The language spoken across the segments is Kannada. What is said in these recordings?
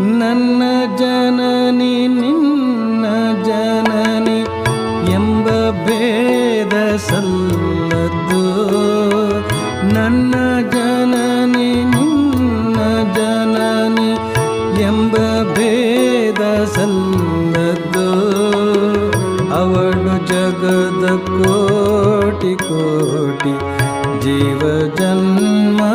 ನನ್ನ ಜನನಿ, ನಿನ್ನ ಜನನಿ ಎಂಬ ಭೇದ ಸಲ್ಲದ್ದು ನನ್ನ ಜನನಿ, ನಿನ್ನ ಜನನಿ ಎಂಬ ಭೇದ ಸಲ್ಲದ್ದು ಅವಳು ಜಗದ ಕೋಟಿ ಕೋಟಿ ಜೀವ ಜನ್ಮದಾತೆಯೋ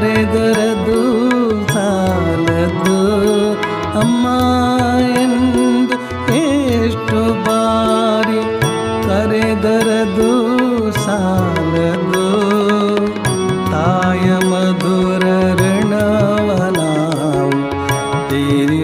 ಯಾರೆದರದು ಸಾಲದು ಅಮ್ಮ ಎಂದು ಎಷ್ಟು ಬಾರಿ ಕರೆದರದು ಸಾಲದು ತಾಯ ಮಧುರ ಋಣವನಾವು ತೇರಿ